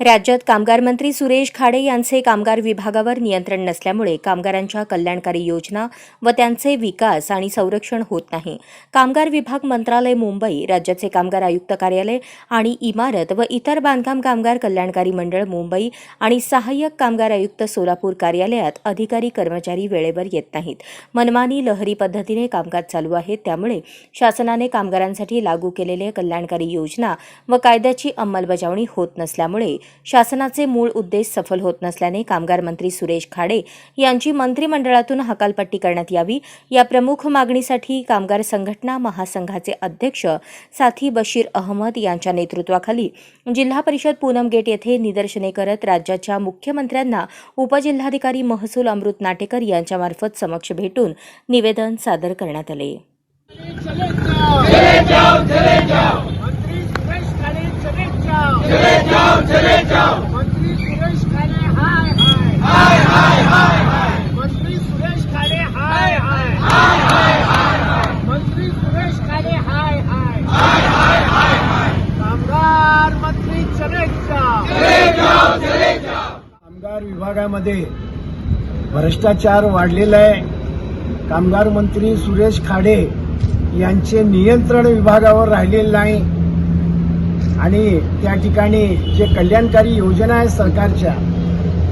राज्यात कामगार मंत्री सुरेश खाडे यांचे कामगार विभागावर नियंत्रण नसल्यामुळे कामगारांच्या कल्याणकारी योजना व त्यांचे विकास आणि संरक्षण होत नाही. कामगार विभाग मंत्रालय मुंबई राज्याचे कामगार आयुक्त कार्यालय आणि इमारत व इतर बांधकाम कामगार कल्याणकारी मंडळ मुंबई आणि सहाय्यक कामगार आयुक्त सोलापूर कार्यालयात अधिकारी कर्मचारी वेळेवर येत नाहीत. मनमानी लहरी पद्धतीने कामकाज चालू आहे. त्यामुळे शासनाने कामगारांसाठी लागू केलेल्या कल्याणकारी योजना व कायद्याची अंमलबजावणी होत नसल्यामुळे शासनाचे मूळ उद्देश सफल होत नसल्याने कामगार मंत्री सुरेश खाडे यांची मंत्रिमंडळातून हकालपट्टी करण्यात यावी. या प्रमुख मागणीसाठी कामगार संघटना महासंघाचे अध्यक्ष साथी बशीर अहमद यांच्या नेतृत्वाखाली जिल्हा परिषद पूनम गेट येथे निदर्शने करत राज्याच्या मुख्यमंत्र्यांना उपजिल्हाधिकारी महसूल अमृत नाटेकर यांच्यामार्फत समक्ष भेटून निवेदन सादर करण्यात आले चले जाओ चले जाओ मंत्री सुरेश खाडे चले जाओ चले जाओ चले जाओ मंत्री सुरेश खाडे हाय हाय. हाय हाय हाय मंत्री सुरेश खाडे हाय हाय. हाय हाय हाय मंत्री सुरेश खाडे हाय. हाय हाय हाय हाय. कामगार मंत्री चले जाओ. चले जाओ चले जाओ. कामगार विभागामध्ये भ्रष्टाचार वाढलेला आहे. कामगार मंत्री सुरेश खाडे यांचे नियंत्रण विभागावर राहिलेले नाही. आणि त्या ठिकाणी जे कल्याणकारी योजना आहेत सरकारच्या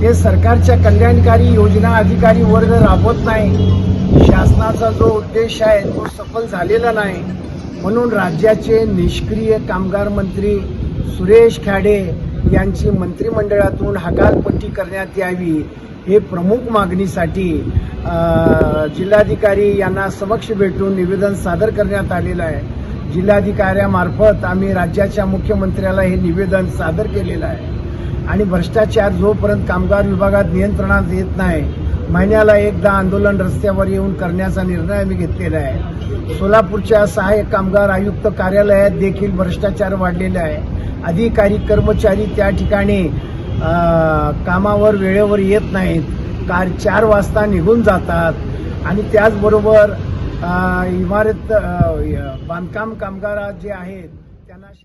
ते सरकारच्या कल्याणकारी योजना अधिकारी वर्ग राबवत नाही. शासनाचा जो उद्देश आहे तो सफल झालेला नाही. म्हणून राज्याचे निष्क्रिय कामगार मंत्री सुरेश खाडे यांची मंत्रिमंडळातून हकालपट्टी करण्यात यावी हे प्रमुख मागणीसाठी जिल्हाधिकारी यांना समक्ष भेटून निवेदन सादर करण्यात आलेलं आहे. जिल्हाधिकाऱ्यामार्फत आम्ही राज्याच्या मुख्यमंत्र्याला हे निवेदन सादर केलेलं आहे. आणि भ्रष्टाचार जोपर्यंत कामगार विभागात नियंत्रणात येत नाही महिन्याला एकदा आंदोलन रस्त्यावर येऊन करण्याचा निर्णय आम्ही घेतलेला आहे. सोलापूरच्या सहाय्यक कामगार आयुक्त कार्यालयात देखील भ्रष्टाचार वाढलेला आहे. अधिकारी कर्मचारी त्या ठिकाणी कामावर वेळेवर येत नाहीत. कार चार वाजता निघून जातात. आणि त्याचबरोबर इमारत बांधकाम कामगार जे आहेत त्यांना